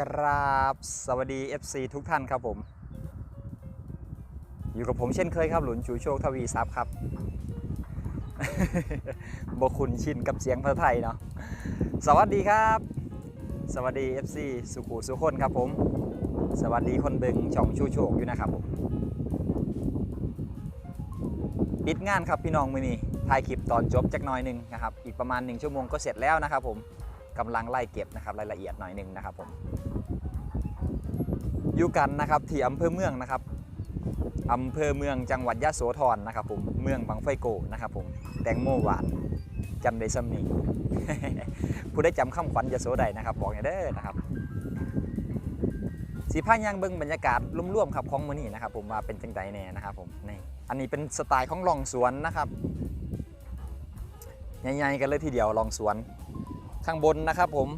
กราบสวัสดี FC ทุกท่านครับผม อยู่กับผมเช่นเคยครับหลุนชูโชคทวีทรัพย์ครับบคุณชินกับเสียงภาษาไทยเนาะสวัสดีครับ สวัสดี FC สุขุสุคนครับผม สวัสดีคนบิงช่องชูโชคอยู่นะครับผมปิดงานครับพี่น้องมือนี้ถ่ายคลิปตอนจบจักหน่อยหนึ่งนะครับ อีกประมาณ1ชั่วโมงก็เสร็จแล้วนะครับผม กำลังไล่เก็บนะครับรายละเอียดหน่อยหนึ่งนะครับผมอยู่กันนะครับที่อำเภอเมืองนะครับอำเภอเมืองจังหวัดยะโสธรนะครับผมเมืองบางไฟโกนะครับผมแตงโมหวานจำได้ซ้ำนี้ผู้ได้จำคำขวัญยะโสใดนะครับบอกอย่างเด้อนะครับสีผ้ายังเบิ้งบรรยากาศร่วมๆครับของมือนี้นะครับผมว่าเป็นจังใดแน่นะครับผมนี่อันนี้เป็นสไตล์ของลองสวนนะครับใหญ่ๆกันเลยทีเดียวลองสวน ข้างบนนะครับผม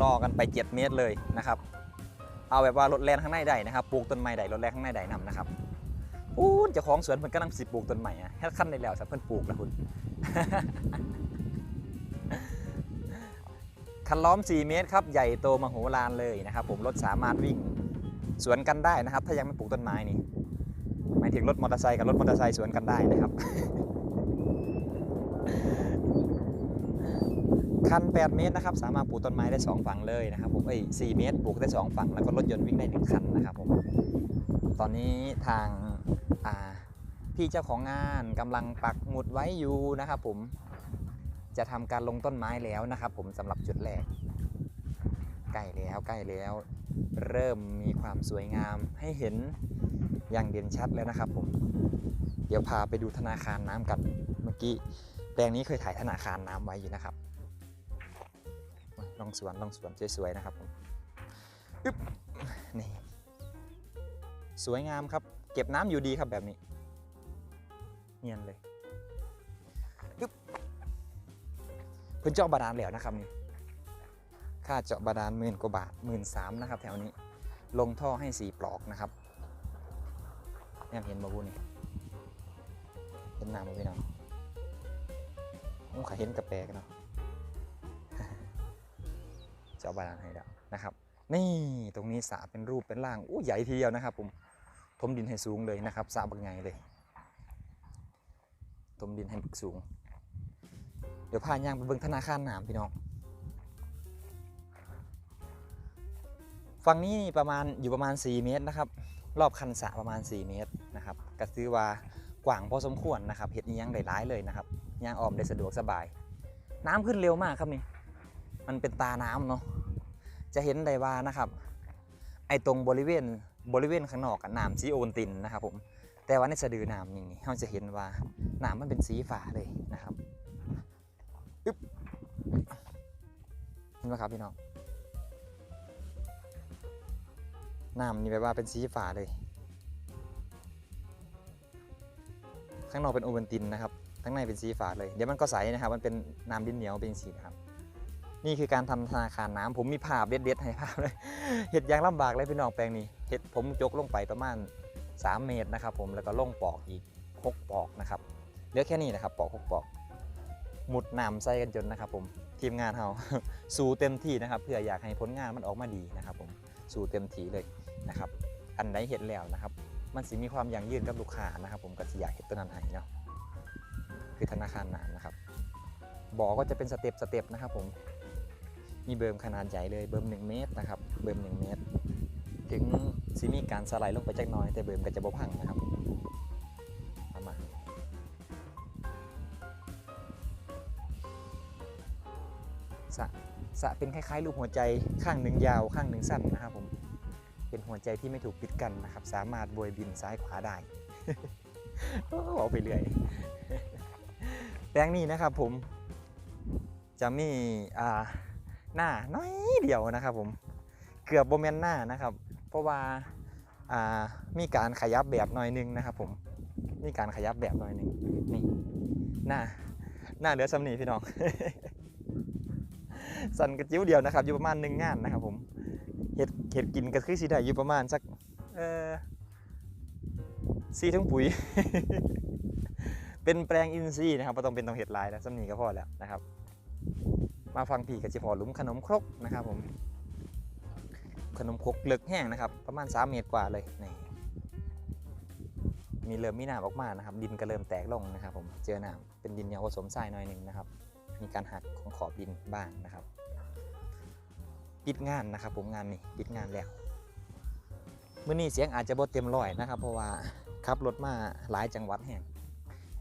ล่อกันไป 7 เมตรเลยนะครับ เอาแบบว่ารถแลนข้างในได้นะครับปลูกต้นไม้ได้รถแลนข้างในได้นำนะครับอู้นเจ้าของสวนเพิ่นกำลังสิปลูกต้นใหม่อะแค่ขั้นได้แล้วสัเพิ่นปลูกแล้วคุณคันล้อม 4 เมตรครับใหญ่โตมโหฬารเลยนะครับผมรถสามารถวิ่งสวนกันได้นะครับ ถ้ายังไม่ปลูกต้นไม้นี่หมายถึงรถมอเตอร์ไซค์กับรถมอเตอร์ไซค์สวนกันได้นะครับ คัน 8 เมตรนะครับ สามารถปลูกต้นไม้ได้ 2 ฝั่งเลยนะครับผมเอ้ย4เมตรปลูกได้ 2 ฝั่ง แล้วก็รถยนต์วิ่งได้ 1 คันนะครับผม ตอนนี้ทางาพี่เจ้าของงานกำลังปักหมุดไว้อยู่นะครับผม จะทำการลงต้นไม้แล้วนะครับผมสำหรับจุดแรก ใกล้แล้วใกล้แล้ว เริ่มมีความสวยงามให้เห็นอย่างเด่นชัดแล้วนะครับผม เดี๋ยวพาไปดูธนาคารน้ำกัน เมื่อกี้แปลงนี้เคยถ่ายธนาคารน้ำไว้อยู่นะครับ องสวนลองสวนสวยๆนะครับผมอึ๊บนี่สวยงามครับ เก็บน้ำอยู่ดีครับแบบนี้ เนียนเลยอึ๊บเพิ่นเจาะบาดาลแล้วนะครับนี่ค่าเจาะบาดาลหมื่นกว่าบาทหมื่นสามนะครับ แถวนี้ลงท่อให้สีปลอกนะครับเนี่ยเห็นบ่บุนี่เห็นน้ำบ่พี่น้องโอ้ขาเห็นกระแปกเนาะ จ้าบาดาลให้แล้วนะครับ นี่ตรงนี้สระเป็นรูปเป็นร่างอู้ใหญ่ทีเดียวนะครับ ผมถมดินให้สูงเลยนะครับสระบักไงเลยถมดินให้บึกสูง เดี๋ยวพาย่างไปเบิ่งธนาคารน้ำพี่น้องฝั่งนี้ประมาณอยู่ประมาณ 4 เมตรนะครับ รอบคันสระประมาณ 4 เมตรนะครับก็ถือว่ากว้างพอสมควรนะครับเห็ดนี้ยังได้ร้ายเลยนะครับย่างออมได้สะดวกสบาย น้ำขึ้นเร็วมากครับนี่ มันเป็นตาน้ำเนาะจะเห็นได้ว่านะครับ ไอตรงบริเวณบริเวณข้างนอกอะน้ำสีโอนตินนะครับผมแต่ว่าในสะดือน้ำนี่เราจะเห็นว่าน้ำมันเป็นสีฟ้าเลยนะครับอึ๊บเห็นไหมครับพี่น้องน้ำนี่แปลว่าเป็นสีฟ้าเลย ข้างนอกเป็นโอเวนตินนะครับ ข้างในเป็นสีฟ้าเลย เดี๋ยวมันก็ใสนะครับ มันเป็นน้ำดินเหนียวเป็นสีนะครับ นี่คือการทำธนาคารน้ำผมมีภาพเด็ดๆให้ภาพเลยเห็ดยางลำบากเลยพี่น้องแปลงนี้เห็ดผมจกลงไปประมาณ 3 เมตรนะครับ ผมแล้วก็ล่งปอกอีก 6 ปอกนะครับเหลือแค่นี้นะครับปอก 6 ปอกหมุดน้ำใส่กันจนนะครับ ผมทีมงานเราสู้เต็มที่นะครับ เพื่ออยากให้ผลงานมันออกมาดีนะครับ ผมสู้เต็มที่เลยนะครับ อันไหนเห็ดแล้วนะครับ มันสิมีความยั่งยืนกับลูกค้านะครับ ผมก็สิอยากเห็ดตัวนั้นให้เนาะคือธนาคารน้ำนะครับบอก็จะเป็นสเต็ปสเต็ปนะครับ ผม มีเบิร์มขนาดใหญ่เลยเบิร์ม1 เมตรนะครับ เบิร์ม1 เมตร ถึงซิมีการสไลด์ลงไปจักน้อยแต่เบิร์มก็จะบ่พังนะครับมาสะสะเป็นคล้ายๆรูปหัวใจข้างหนึ่งยาวข้างหนึ่งสั้นนะครับผม เป็นหัวใจที่ไม่ถูกปิดกันนะครับ สามารถบวยบินซ้ายขวาได้โอ้เอาไปเรื่อยแปลงนี้นะครับผมจะมีอ่า หน้าน้อยเดียวนะครับผมเกือบโบแมนหน้านะครับ เพราะว่ามีการขยับแบบหน่อยหนึงนะครับผมมีการขยับแบบหน่อยหนึงนี่หน้าหน้าเหลือสำนีพี่น้องสันกระจิ้วเดียวนะครับ อยู่ประมาณหนึ่งงานนะครับ ผมเห็ดเห็ดกินก็คือสีได้อยู่ประมาณสักเออซีทั้งปุ๋ย เป็นแปลงอินทรีย์นะครับไม่ต้องเป็นตรงเห็ดลายแล้วสำนีก็พอแล้วนะครับ มาฟังพี่กับจิพอหลุมขนมครกนะครับผม ขนมครกลึกแห้งนะครับ ประมาณ 3 เมตรกว่าเลยนี่มีเริ่มมีน้ำออกมานะครับ ดินก็เริ่มแตกลงนะครับ ผมเจอน้ำเป็นดินเหนียวผสมทรายหน่อยหนึ่งนะครับ มีการหักของขอบดินบ้างนะครับปิดงานนะครับ ผมงานนี้ปิดงานแล้วเมื่อนี้เสียงอาจจะบ่เต็มร้อยนะครับ เพราะว่าขับรถมาหลายจังหวัดแห่ง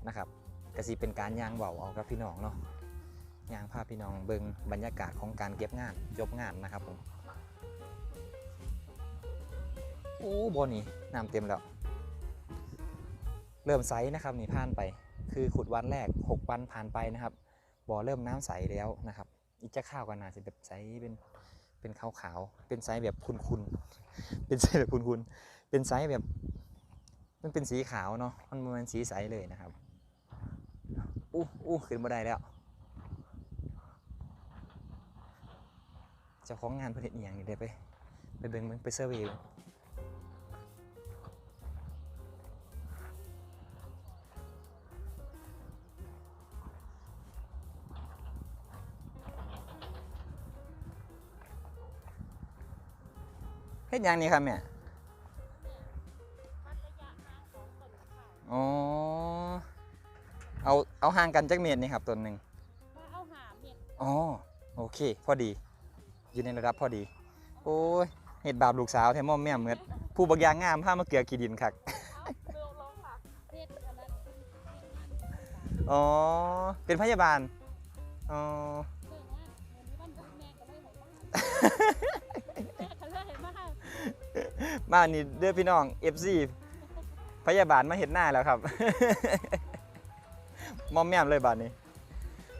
นะครับก็สิเป็นการย่างเบาเอากับพี่น้องเนาะ ย่างพาพี่น้องเบิงบรรยากาศของการเก็บงานจบงานนะครับผมโอ้บอนี่น้ำเต็มแล้ว เริ่มใสนะครับนี่ผ่านไป คือขุดวันแรก 6 วันผ่านไปนะครับบ่อเริ่มน้ำใสแล้วนะครับ อีกจะข้าวกันนาจะแบบใสเป็นเป็นขาวๆเป็นไซส์แบบคุณๆเป็นไซส์แบบคุณๆเป็นไซส์แบบมันเป็นสีขาวเนาะมันมันสีใสเลยนะครับอู้อู้ขึ้นมาได้แล้ว เจ้าของงานผลิตอหย่างนี้ได้ไป ไปเบิ่งเบิ่งไปเซอร์เวย์เบิ่งเฮ็ดหยังนี่ครับแม่อ๋อ เอา เอาห่างกันจักเมตรนี่ครับต้นหนึ่งมาเอาหาเม็ด อ๋อ โอเค พอดี อยู่ในระดับพอดี โอ้ยเห็ดบาปลูกสาวแทมมอมแม่มเมือดผู้บักยางงามผ้ามาเกลือขีดินคักอ๋อ เป็นพยาบาล อ๋อเรื่องว่าวันนี้เลยบอกว่าแม่ก็เลยมาบ้านนี้เด้อพี่น้อง FC พยาบาลมาเห็นหน้าแล้วครับ มอมแม่มเลยบาดนี้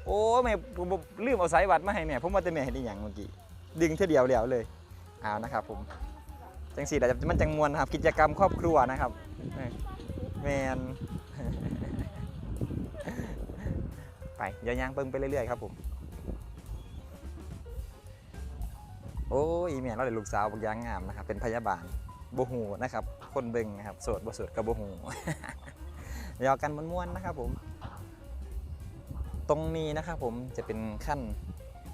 โอ้แม่ผมผมลืมเอาสายวัดมาให้แม่ผมว่าแต่แม่เห็นอีหยังเมื่อกี้ ดึงเท่าเดียวแล้วเลยเอานะครับผมจังสีแต่มันจังมวนนะครับ กิจกรรมครอบครัวนะครับแมนไปยวยางเบิ่งไปเรื่อยๆครับผม โอ้ยแม่เราได้ลูกสาวบักอยางงามนะครับ เป็นพยาบาลโบหูนะครับ คนเบิ่งนะครับสดบ่สดกับโบหูยวกันม้วนๆนะครับผม ตรงนี้นะครับผมจะเป็นขั้น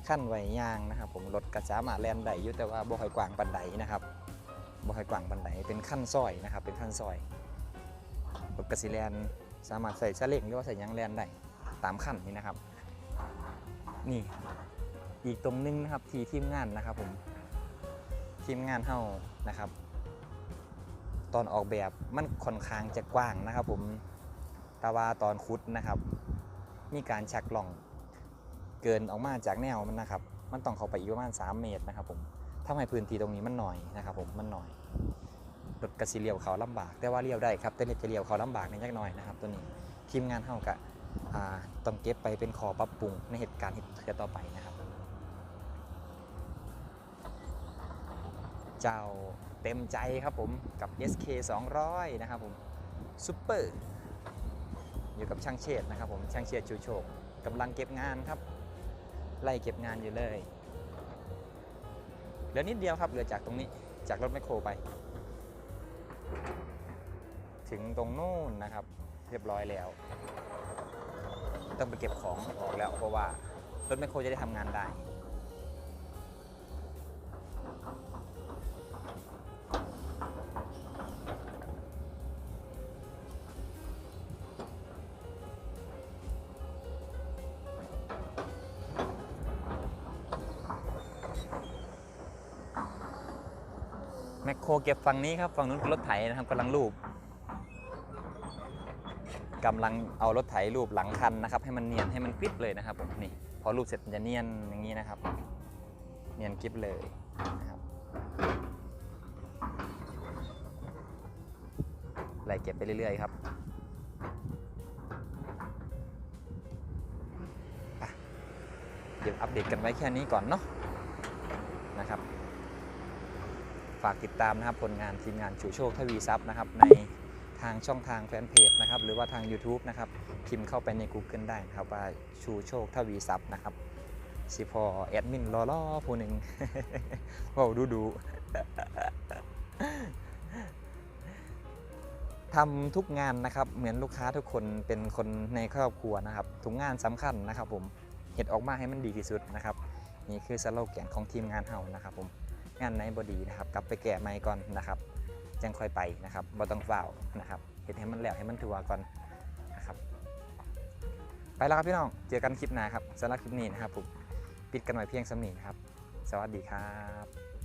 ขั้นไวยางนะครับ ผมรถกระสามารถแลนได้อยู่แต่ว่าบ่ค่อยกว้างปันไดนะครับบ่ค่อยกว้างปันไดเป็นขั้นซอยนะครับ เป็นขั้นซอยรถกระสีแลนสามารถใส่ซาเล้งหรือว่าใส่ยางแลนได้ตามขั้นนี้นะครับ นี่อีกตรงนึงนะครับทีทีมงานนะครับ ผมทีมงานเฮานะครับ ตอนออกแบบมันค่อนข้างจะกว้างนะครับ ผมแต่ว่าตอนคุดนะครับ มีการชักหล่อง เกินออกมาจากแนวมันนะครับ มันต้องเข้าไปอีกประมาณ 3 เมตรนะครับผมทำให้พื้นที่ตรงนี้มันหน่อยนะครับผมมันหน่อยรถกระสีเลี้ยวเขาลำบาก แต่ว่าเลี้ยวได้ครับแต่เล็จะเลี้ยวเขาลำบากในจักหน่อยนะครับ ตัวนี้ทีมงานเฮากะอ่าต้องเก็บไปเป็นขอปรับปรุงในเหตุการณ์เหตุเทือต่อไปนะครับ เจ้าเต็มใจครับผมกับ SK 200 นะครับผมซุปเปอร์อยู่กับช่างเชษฐ์นะครับผมช่างเชษฐ์ชูโชคกำลังเก็บงานครับ ไล่เก็บงานอยู่เลยเหลือนิดเดียวครับเหลือจากตรงนี้จากรถแมคโครไป ถึงตรงนู้นนะครับ เรียบร้อยแล้ว ต้องไปเก็บของออกแล้วเพราะว่ารถแมคโครจะได้ทำงานได้ มคโครเก็บฝั่งนี้ครับฝั่งนู้นเป็นรถไถนะครับกำลังรูปกำลังเอารถไถรูปหลังคันนะครับ ให้มันเนียนให้มันกริบเลยนะครับผมนี่พอรูปเสร็จมันจะเนียนอย่างนี้นะครับ เนียนกริบเลยนะครับไล่เก็บไปเรื่อยๆครับเดี๋ยวอัปเดตกันไว้แค่นี้ก่อนเนาะนะครับ ฝากติดตามนะครับผลงานทีมงานชูโชคทวีทรัพย์นะครับในทางช่องทางแฟนเพจนะครับหรือว่าทาง YouTube นะครับพิมพ์เข้าไปใน Google ได้นะครับว่าชูโชคทวีทรัพย์นะครับสิพอแอดมินรอล่อๆผู้หนึ่งว้าวดูดูทำทุกงานนะครับเหมือนลูกค้าทุกคนเป็นคนในครอบครัวนะครับทุกงานสำคัญนะครับผมเห็ดออกมาให้มันดีที่สุดนะครับ นี่คือสโลแกนของทีมงานเฮานะครับผม งานไหนบดีนะครับ กลับไปแก้ไม้ก่อนนะครับจังค่อยไปนะครับบ่ต้องฝ้าวนะครับเห็นให้มันแล้วให้มันทัวก่อนนะครับ ไปแล้วครับพี่น้องเจอกันคลิปหน้าครับสำหรับคลิปนี้นะครับผมปิดกันไว้เพียงสำนีนะครับ สวัสดีครับ